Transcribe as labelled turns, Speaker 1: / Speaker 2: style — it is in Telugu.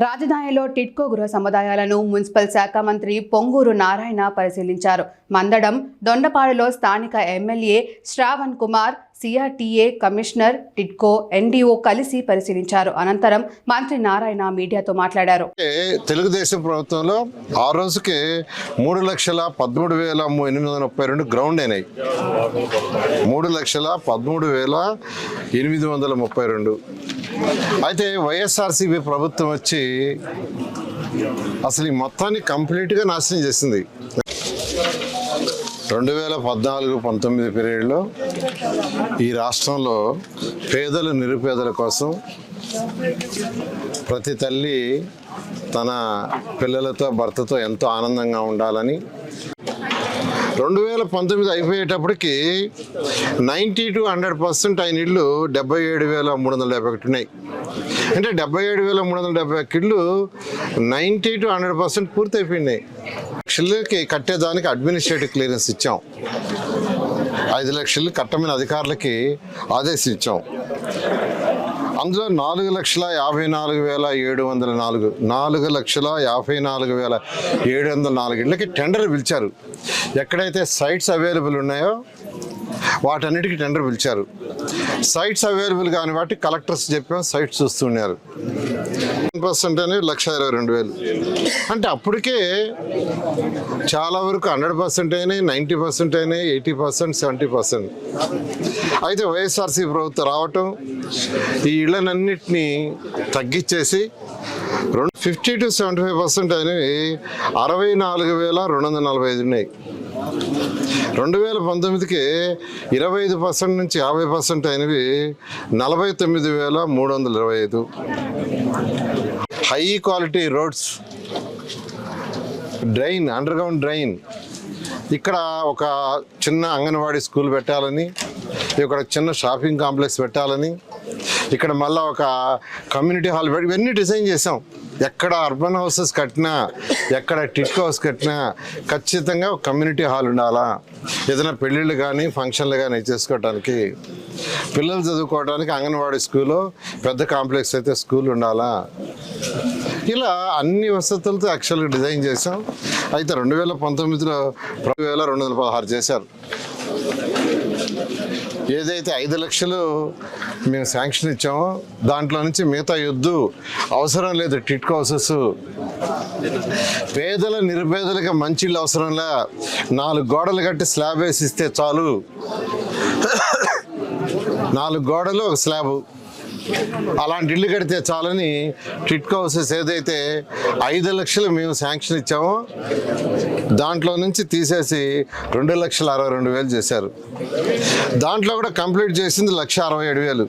Speaker 1: రాజధానిలో టిట్కో గృహ సముదాయాలను మున్సిపల్ శాఖ మంత్రి పొంగూరు నారాయణ పరిశీలించారు. మందడం దొండపాడులో స్థానిక MLA Shravan Kumar CRTA commissioner TIDCO NDO కలిసి పరిశీలించారు. అనంతరం మంత్రి నారాయణ మీడియాతో మాట్లాడారు.
Speaker 2: తెలుగుదేశం ప్రభుత్వంలో ఆ రోజుకి మూడు లక్షల పదమూడు వేల ఎనిమిది వందల ముప్పై రెండు గ్రౌండ్ అయినాయి. మూడు లక్షల పదమూడు వేల ఎనిమిది వందల ముప్పై రెండు. అయితే వైఎస్ఆర్సీపీ ప్రభుత్వం వచ్చి అసలు ఈ మొత్తాన్ని కంప్లీట్గా నాశనం చేసింది. రెండు వేల పద్నాలుగు పంతొమ్మిది పీరియడ్లో ఈ రాష్ట్రంలో పేదలు నిరుపేదల కోసం ప్రతి తల్లి తన పిల్లలతో భర్తతో ఎంతో ఆనందంగా ఉండాలని రెండు వేల పంతొమ్మిది అయిపోయేటప్పటికి నైంటీ టు హండ్రెడ్ పర్సెంట్ ఆయన ఇళ్ళు డెబ్బై ఏడు వేల మూడు వందల డెబ్బై ఒకటి ఉన్నాయి. అంటే డెబ్బై ఏడు వేల మూడు వందల డెబ్బై ఒక్క ఇళ్ళు నైంటీ టు హండ్రెడ్ పర్సెంట్ పూర్తి అయిపోయినాయి లక్షలకి కట్టేదానికి అడ్మినిస్ట్రేటివ్ క్లియరెన్స్ ఇచ్చాం. ఐదు లక్షలు కట్టమైన అధికారులకి ఆదేశించాం. అందులో నాలుగు లక్షల యాభై నాలుగు వేల ఏడు వందల నాలుగు నాలుగు లక్షల యాభై నాలుగు వేల ఏడు వందల నాలుగు. ఇళ్ళకి టెండర్ పిలిచారు. ఎక్కడైతే సైట్స్ అవైలబుల్ ఉన్నాయో వాటన్నిటికీ టెండర్ పిలిచారు. సైట్స్ అవైలబుల్ కాని వాటి కలెక్టర్స్ చెప్పాం సైట్స్ చూస్తున్నారు పర్సెంట్ అనేది లక్ష ఇరవై రెండు వేలు. అంటే అప్పటికే చాలా వరకు హండ్రెడ్ పర్సెంట్ అయినాయి నైంటీ పర్సెంట్ అయినాయి ఎయిటీ పర్సెంట్ సెవెంటీ పర్సెంట్ అయితే వైఎస్ఆర్సీ ప్రభుత్వం రావటం ఈ ఇళ్ళనన్నిటినీ తగ్గించేసి రెండు fifty to seventy five percent అయినవి అరవై నాలుగు వేల రెండు వందల నలభై ఐదు ఉన్నాయి. రెండు వేల పంతొమ్మిదికి ఇరవై ఐదు పర్సెంట్ నుంచి యాభై పర్సెంట్ అయినవి నలభై తొమ్మిది వేల మూడు వందల ఇరవై ఐదు. High quality roads drain underground drain ఇక్కడ ఒక చిన్న అంగన్వాడీ స్కూల్ పెట్టాలని ఇక్కడ చిన్న షాపింగ్ కాంప్లెక్స్ పెట్టాలని ఇక్కడ మళ్ళీ ఒక కమ్యూనిటీ హాల్ పెట్టి ఇవన్నీ డిజైన్ చేసాం ఎక్కడ అర్బన్ హౌసెస్ కట్టినా ఎక్కడ టిట్ హౌస్ కట్టినా ఖచ్చితంగా ఒక కమ్యూనిటీ హాల్ ఉండాలా. ఏదైనా పెళ్ళిళ్ళు కానీ ఫంక్షన్లు కానీ చేసుకోవడానికి పిల్లలు చదువుకోవడానికి అంగన్వాడీ స్కూలు పెద్ద కాంప్లెక్స్ అయితే స్కూల్ ఉండాలా. ఇలా అన్ని వసతులతో యాక్చువల్గా డిజైన్ చేసాం అయితే రెండు వేల పంతొమ్మిదిలో రెండు వేల రెండు వందల పదహారు చేశారు. ఏదైతే ఐదు లక్షలు మేము శాంక్షన్ ఇచ్చామో దాంట్లో నుంచి మిగతా యుద్ధు అవసరం లేదు టిట్ హౌసెస్ పేదల నిరుపేదలకి మంచి ఇల్లు అవసరంలే నాలుగు గోడలు కట్టి స్లాబ్ వేసి ఇస్తే చాలు. నాలుగు గోడలు ఒక స్లాబ్. అలాంటి ఇల్లు కడితే చాలని టిట్కో హౌసెస్ ఏదైతే ఐదు లక్షలు మేము శాంక్షన్ ఇచ్చామో దాంట్లో నుంచి తీసేసి రెండు లక్షల అరవై రెండు వేలు చేశారు. దాంట్లో కూడా కంప్లీట్ చేసింది లక్ష అరవై ఏడు వేలు.